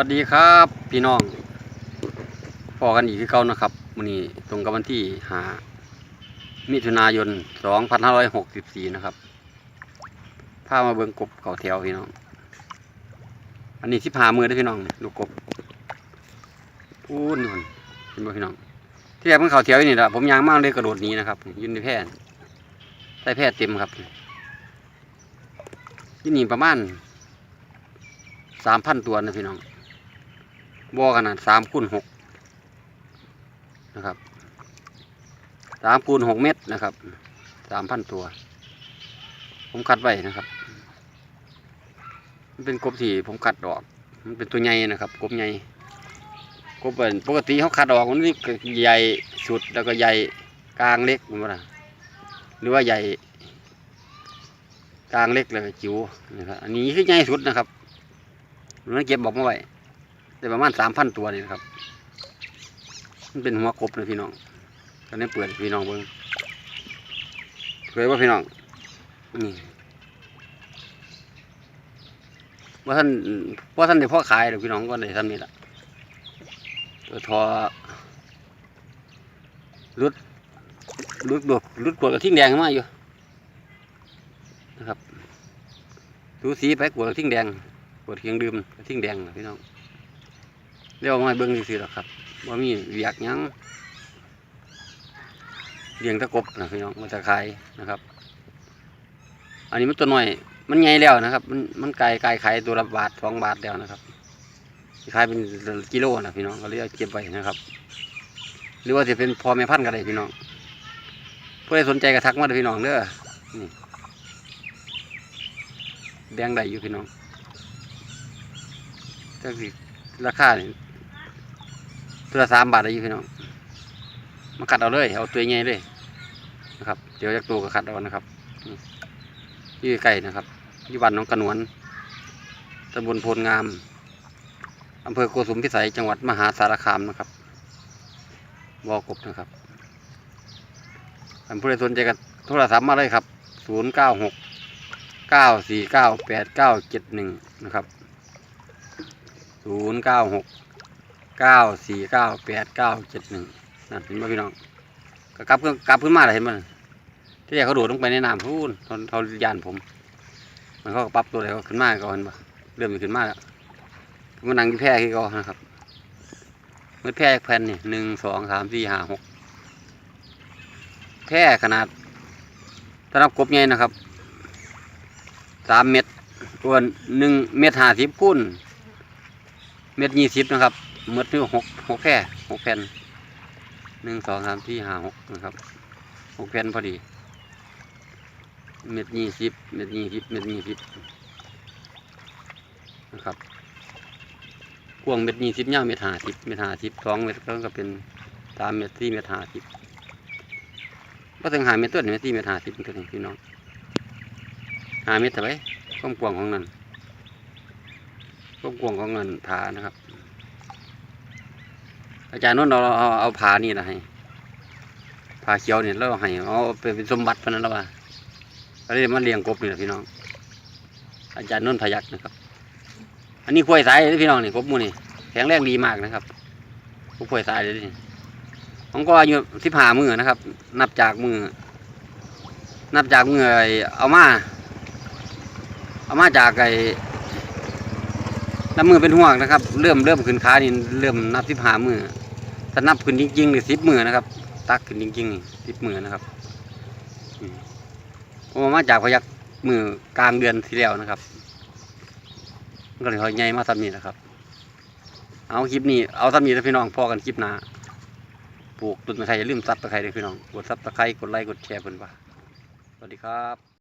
วัสดีครับพี่น้องพอกันอีกคือเก่านะครับวันนี้ตรงกับวันที่หามิถุนายน 2564 นะครับพามาเบิ่งกบเขาแถวพี่น้อง อันนี้สิบหามือเด้พี่น้องลูกกบพูดนู่นเห็นบ่พี่น้อง ที่แรกมันเขาแถวอยู่นี่แหละผมยางมากเลยกระโดดนี้นะครับยืนในแพร่ใต้แพร่เต็มครับที่นี่ประมาณสามพันตัวนะพี่น้อง บ่อขนาดสามคูณหกนะครับสามคูณหกเมตรนะครับสามพันตัว ผมคัดไว้นะครับ มันเป็นกบที่ผมคัดออก มันเป็นตัวใหญ่นะครับ กบใหญ่กบเป็นปกติเขาคัดออกมันมีใหญ่สุดแล้วก็ใหญ่กลางเล็กมันว่าหรือว่าใหญ่กลางเล็กเลยจิ๋วนะครับอันนี้คือใหญ่สุดนะครับมันเก็บบอกมาไว้ แต่ประมาณสามพันตัวนี่นะครับ มันเป็นหัวกบเลยพี่น้องตอนนี้เปิดพี่น้องเบิ้งเคยว่าพี่น้องนี่ว่าท่านว่าท่านได้พ่อขายหรือพี่น้องก็ได้ทำนี่แหละเปิดทอรุดรุดบวกรุดกวดกระทิ่งแดงมาอยู่นะครับดูสีไปกวดกระทิ่งแดงปวดเคียงดื่มทิ้งแดงพี่น้อง เรียกว่าไม่เบิ้งสิหรอกครับว่ามีเวียกยังเลี้ยงตะกบนะพี่น้องมันจะขายนะครับ อันนี้มันตัวหน้อย มันใหญ่แล้วนะครับ มันมันไกลไกลขายตัวละบาทสองบาทแล้วนะครับขายเป็นกิโลนะพี่น้องก็เลยเอาเก็บไว้นะครับ หรือว่าจะเป็นพอแม่พันธุ์ก็ได้พี่น้องผู้ใดสนใจก็ทักมาเด้อพี่น้องเด้อนี่แดงได้อยู่พี่น้องก็คือราคาเนี่ย ตัวสามบาทได้อยู่พี่น้องมาคัดเอาเลย เอาตัวใหญ่เลยนะครับ เดี๋ยวจากตัวก็คัดเอานะครับนี่อยู่นะครับยู่บ้านหน้องกระนวนตำบลโพลงามอำเภอโกสุมพิสัยจังหวัดมหาสารคามนะครับวอกบนะครับอันผู้ใดสนใจก็โทรศัพท์มาเลยครับศูนย์เก้าหกเก้าสี่เก้าแปดเก้าเจ็ดหนึ่งนะครับศูนย์ เก้าสี่เก้าแปดเก้าเจ็ดหนึ่งนั่นเห็นไหมพี่น้องก็กลับขึ้นกลับขึ้นมาเลยเห็นไหมที่แรกเขาโดดลงไปในน้ำพูนเขาเขายานผม มันเขาก็ปรับตัวอะไรเขาขึ้นมาก่อนบ่เริ่มขึ้นมาแล้วมันนั่งแพร่ที่ก่อนนะครับมือแพร่แผ่นนี่หนึ่งสองสามสี่ห้าหกแพร่ขนาดสำหรับกบใหญ่นะครับสามเม็ดตัวหนึ่งเม็ดห้าสิบคูณเม็ดยี่สิบนะครับ เม็ดที่หกหกแค่หกแผ่นหนึ่งสองสามสี่ห้าหกนะครับหกแผ่นพอดี เม็ดยี่สิบเม็ดยี่สิบเม็ดยี่สิบนะครับกวางเม็ดยี่สิบยาเม็ดห้าสิบเม็ดห้าสิบสองเม็ดก็ก็เป็นสามเม็ดสี่เม็ดห้าสิบก็ถึงหาเม็ดตัวนี้เม็ดสี่เม็ดห้าสิบตัวนี้พี่น้องหาเม็ดทำไมความกวางของนั้นก็กวงของเงินผานะครับ อาจารย์นุ่นเราเอาเอาผานี่นะให้ผาเขียวเนี่ยเราให้เอาไปเป็นสมบัติพนั้นแล้วว่าก็เลยมาเลี้ยงกบนี่แหละพี่น้อง อาจารย์นุ่นพยักนะครับ อันนี้กล้วยสายพี่น้องนี่กบมูนี่แข็งแรงดีมากนะครับกบกล้วยสายเลยนี่ผมก็อายุสิบห้ามือนะครับ นับจากมือ นับจากมือเอามา เอามาจากไอ นับมือเป็นห่วงนะครับ เริ่มเริ่มขึ้นขานี่เริ่มนับสิบหามือถ้านับขึ้นจริงๆนี่สิบมือนะครับ ตักขึ้นจริงๆสิบมือนะครับผมมาจากพยักมือกลางเดือนที่แล้วนะครับก็เลยหอยใหญ่มาทำนี่นะครับ เอาคลิปนี้เอาทำนี่แล้วพี่น้องพอกันคลิปหน้าปลูกต้นไม้ไทยอย่าลืมซับตะไคร้เลยพี่น้อง กดซับตะไคร้กดไลค์กดแชร์เพิ่อนว่าสวัสดีครับ